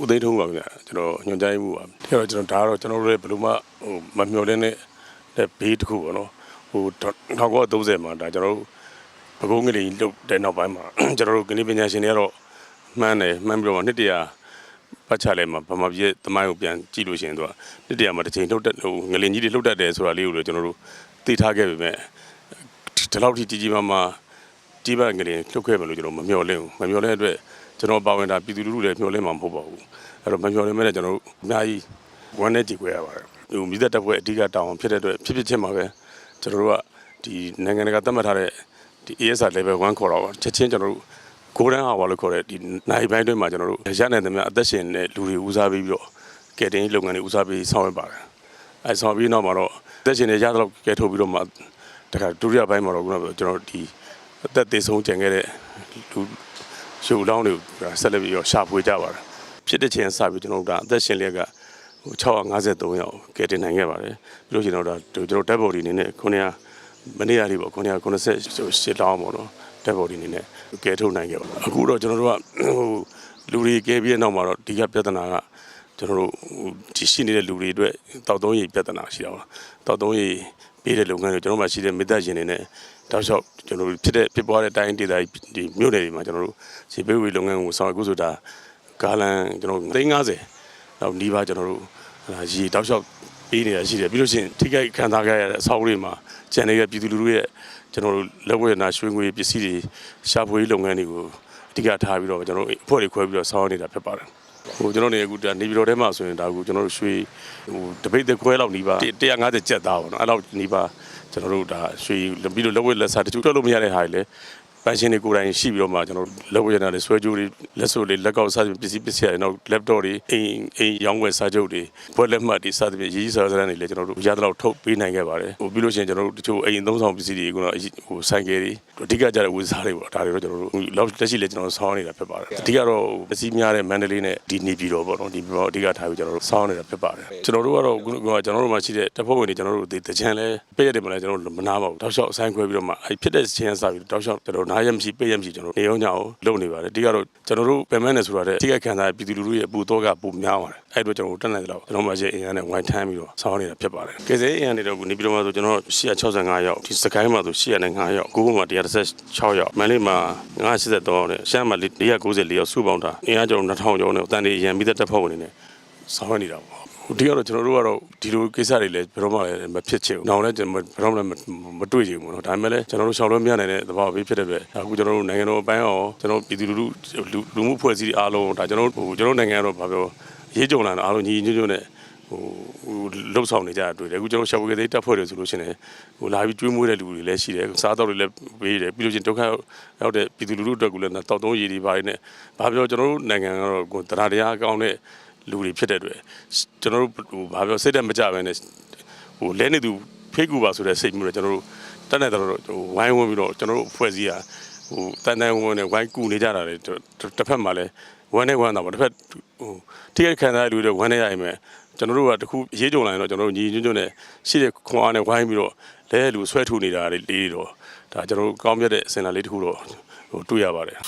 ဦးသိန်းထုံးပါဗျာကျွန်တော်ညွှန်ကြားရေးမှုပါဒါတော့ကျွန်တော်ဒါကတော့ကျွန်တော်တို့လည်းဘယ်လိုမှဟိုမမျှော်လင့်တဲ့တဲ့ဘေးတစ်ခုပေါ့နော်ဟို1930မှာဒါကျွန်တော်တို့ဘကုန်းကလေးလှုပ်တဲ့နောက်ပိုင်းမှာကျွန်တော်တို့ကနေပညာရှင်တွေကတော့မှန်းတယ်မှန်းပြီးတော့နှစ်တရာပတ်ချလဲမှာဗမာပြည်သမိုင်းကိုပြန်ကြည့်လို့ရှိရင်သူကနှစ်တရာမှာတစ်ချိန်လှုပ်တဲ့ဟိုငလင်ကြီးတွေလှုပ်တတ်တယ်ဆိုတာလေးကိုလည်းကျွန်တော်တို့သိထားခဲ့ပေမဲ့ဒီလောက်ထိကြီးကြီးမားမားကြီးပန်းကလေးလှုပ်ခဲ့မယ်လို့ကျွန်တော်မမျှော်လင့်ဘူးမမျှော်လင့်တဲ့အတွက် ကျွန်တော်ပါဝင်တာပြည်သူလူထုလည်းမျှော်လင့်မှာမဟုတ်ပါဘူးအဲ့တော့မမျှော်လင့်မဲ့ကျွန်တော်တို့အများကြီးဝမ်းနဲ့ကြည်ခွဲရပါတယ်ဟိုမိသက်တပ်ဖွဲ့အဓိကတောင်းဖြစ်တဲ့အတွက်ဖြစ်ဖြစ်ချင်းမှာပဲကျွန်တော်တို့ကဒီနိုင်ငံတကာသတ်မှတ်ထားတဲ့ဒီ ASR level 1ခေါ်တော့ချက်ချင်းကျွန်တော်တို့ golden hour လို့ခေါ်တဲ့ဒီနိုင်ပိုင်းတွင်းမှာကျွန်တော်တို့ရနိုင်တဲ့များအသက်ရှင်တဲ့လူတွေဦးစားပေးပြီးတော့ကယ်တင်ရေးလုပ်ငန်းတွေဦးစားပေးဆောင်ရွက်ပါတယ်အဲဆောင်ပြီးနောက်မှာတော့အသက်ရှင်နေရတော့ကယ်ထုတ်ပြီးတော့မှတခါဒုတိယပိုင်းမှာတော့ခုနကကျွန်တော်ဒီအသက်သေးဆုံးကြံခဲ့တဲ့လူ ရှုပ်လောင်းတွေကိုဆက်လက်ပြီးတော့ရှာဖွေကြပါတယ်ဖြစ်တဲ့ချင်းစပြီးကျွန်တော်တို့ကအသက်ရှင်လျက်ကဟို653ယောက်ကယ်တင်နိုင်ခဲ့ပါတယ်ပြီးလို့ရှိရင်တော့ဒါကျွန်တော်ဓာတ်ဘော်ဒီအနေနဲ့ခုနကမနေ့ကလေးပေါ့ခုနက98လောင်းပေါ့နော်ဓာတ်ဘော်ဒီအနေနဲ့ကယ်ထုတ်နိုင်ခဲ့ပါအခုတော့ကျွန်တော်တို့ကဟိုလူတွေကယ်ပြီးတဲ့နောက်မှာတော့ဒီကပြဿနာက ကျွန်တော်တို့ဒီရှိနေတဲ့လူတွေအတွက်တောက်သုံးရည်ပြဿနာရှိတာပါတောက်သုံးရည်ပေးတဲ့လုပ်ငန်းတွေကျွန်တော်မှရှိတဲ့မေတ္တာရှင်တွေနဲ့တောက်လျှောက်ကျွန်တော်တို့ဖြစ်တဲ့ဖြစ်ပွားတဲ့တိုင်းဒေသကြီးဒီမြို့နယ်တွေမှာကျွန်တော်တို့ခြေပေးဝေလုပ်ငန်းကိုဆောင်ရွက်ခုဆိုတာကာလန်ကျွန်တော်တို့350နောက်နီးပါးကျွန်တော်တို့ဟာရေတောက်လျှောက်ပေးနေတာရှိတယ်ပြီးလို့ရှိရင်ထိခိုက်ခံစားခဲ့ရတဲ့အဆောက်အဦတွေမှာကျန်နေတဲ့ပြည်သူလူထုရဲ့ကျွန်တော်တို့လက်ဝဲနာရွှေငွေပစ္စည်းတွေရှာဖွေလုပ်ငန်းတွေကိုအဓိကထားပြီးတော့ကျွန်တော်တို့အဖွဲ့တွေခွဲပြီးတော့ဆောင်ရွက်နေတာဖြစ်ပါတယ် ဟိုကျွန်တော်နေအခုဒါနေပြည်တော်ထဲမှာဆိုရင်ဒါကူကျွန်တော်တို့ရွှေဟိုတပိတ်သက်ခွဲလောက်နီးပါး150ကျက်သားပေါ့နော်အဲ့လောက်နီးပါးကျွန်တော်တို့ဒါရွှေပြီးတော့လက်ဝဲလက်စားတချို့ထွက်လို့မရတဲ့ဟာတွေလည်း ပန်းရှင်တွေကိုယ်တိုင်ရှိပြီးတော့မှကျွန်တော်လက်ဝဲရတာတွေဆွဲကြိုးတွေလက်စုပ်တွေလက်ကောက်စားပစ္စည်းပစ္စည်းတွေနောက် laptop တွေအိမ်အိမ်ရောင်းဝယ်စားချုပ်တွေဘွက်လက်မှတ်တွေစားသဖြင့်ရေးကြီးစားစရမ်းတွေလည်းကျွန်တော်တို့ရသလောက်ထုတ်ပေးနိုင်ခဲ့ပါတယ်ဟိုပြီးလို့ရှိရင်ကျွန်တော်တို့တချို့အိမ်သုံးဆောင်ပစ္စည်းတွေကတော့ဟိုဆိုင်ကယ်တွေအဓိကကြတဲ့ဝယ်စားတွေပေါ့ဒါတွေတော့ကျွန်တော်တို့လောက်လက်ရှိလည်းကျွန်တော်ဆောင်းနေတာဖြစ်ပါတယ်အဓိကတော့ပစ္စည်းများတဲ့မန္တလေးနဲ့ဒီနေပြည်တော်ပေါ့နော်ဒီပေါ်အဓိကထားပြီးကျွန်တော်တို့ဆောင်းနေတာဖြစ်ပါတယ်ကျွန်တော်တို့ကတော့ခုကကျွန်တော်တို့မှာရှိတဲ့တပ်ဖွဲ့ဝင်တွေကျွန်တော်တို့ဒီတကြံလဲပေးရတယ်မလားကျွန်တော်တို့မနာပါဘူးတောက်လျှောက်အဆိုင်ခွဲပြီးတော့မှအဲဖြစ်တဲ့ချင်းစပြီးတောက်လျှောက်ကျွန်တော်နားရမရှိပေးရမရှိကျွန်တော်နေအောင်ညအောင်လုပ်နေပါတယ်အဓိကတော့ကျွန်တော်တို့ဗမန်းနေဆိုတာတဲ့ထိခိုက်ခံစားပြည်သူလူထုရဲ့အပူတော့ကပူများပါတယ်အဲ့တော့ကျွန်တော်တို့တက်နိုင်တယ်လို့ကျွန်တော်မှရှိအင်အားနဲ့ဝိုင်းထမ်းပြီးတော့ဆောင်းနေတာဖြစ်ပါတယ်ကဲစေအင်အားနေတော့နေပြည်တော်မှာဆိုကျွန်တော်165ရောက်ဒီစကိုင်းမှာဆို105ရောက်ကိုကုမှာ136ရောက်မန္တလေးမှာ983ရောက်နဲ့ရှမ်းမှာ494ရောက်စုပေါင်းတာအင်အားကျွန်တော်2000ကျော်နဲ့အတန်တွေရန်ပြီးတဲ့တပ်ဖွဲ့ဝင်တွေနဲ့ဆောင်းနေတာပေါ့ဟို ဒီကတော့ကျွန်တော်တို့ကတော့ဒီလိုကိစ္စတွေလည်းဘယ်တော့မှလည်းမဖြစ်ချင်ဘူး။နောက်လည်းကျွန်တော်ဘယ်တော့မှလည်းမတွေ့ချင်ဘူးเนาะဒါပေမဲ့လည်းကျွန်တော်တို့ရှောင်လို့မရနိုင်တဲ့သဘာဝဘေးဖြစ်တဲ့အတွက်အခုကျွန်တော်တို့နိုင်ငံတော်အပိုင်းရောကျွန်တော်ပြည်သူလူထုလူလူမှုဖွဲ့စည်းအားလုံးဒါကျွန်တော်တို့ဟိုကျွန်တော်နိုင်ငံကတော့ဘာပြောရေးကြုံလာတော့အားလုံးညီညီညွတ်ညွတ်နဲ့ဟိုဟိုလှုပ်ဆောင်နေကြတာတွေ့တယ်အခုကျွန်တော်ရှောက်ဝေကသေးတပ်ဖွဲ့တွေဆိုလို့ရှိရင်ဟိုလာပြီးကျွေးမွေးတဲ့လူတွေလည်းရှိတယ်စားတော့တွေလည်းပေးတယ်ပြီးလို့ရှိရင်ဒုက္ခရောက်တဲ့ပြည်သူလူထုအတွက်ကိုလည်းတောက်သုံးရည်တွေပါတယ်နဲ့ဘာပြောကျွန်တော်တို့နိုင်ငံကတော့ကိုတရားတရားအကောင်းတဲ့ လူတွေဖြစ်တဲ့အတွက်ကျွန်တော်တို့ဟိုဘာပြောစိတ်တက်မကြဘဲနဲ့ဟိုလဲနေသူဖိတ်ကူပါဆိုတဲ့စိတ်မျိုးနဲ့ကျွန်တော်တို့တက်နေတော့ဟိုဝိုင်းဝန်းပြီးတော့ကျွန်တော်တို့အဖွဲ့အစည်းဟာဟိုတန်တန်ဝင်နဲ့ဝိုင်းကူနေကြတာလေတစ်ဖက်မှာလည်းဝမ်းနဲ့ဝမ်းတော့တစ်ဖက်ဟိုထိခိုက်ခံစားရတဲ့လူတွေဝမ်းနဲ့ရရင်ပဲကျွန်တော်တို့ကတခုရေးကြုံလာရင်တော့ကျွန်တော်တို့ညီညွတ်ညွတ်နဲ့ရှိတဲ့ခွန်အားနဲ့ဝိုင်းပြီးတော့လဲလူဆွဲထုတ်နေတာလေးလေးတော့ဒါကျွန်တော်တို့ကောင်းမြတ်တဲ့အစင်လာလေးတခုတော့ဟိုတွေ့ရပါတယ်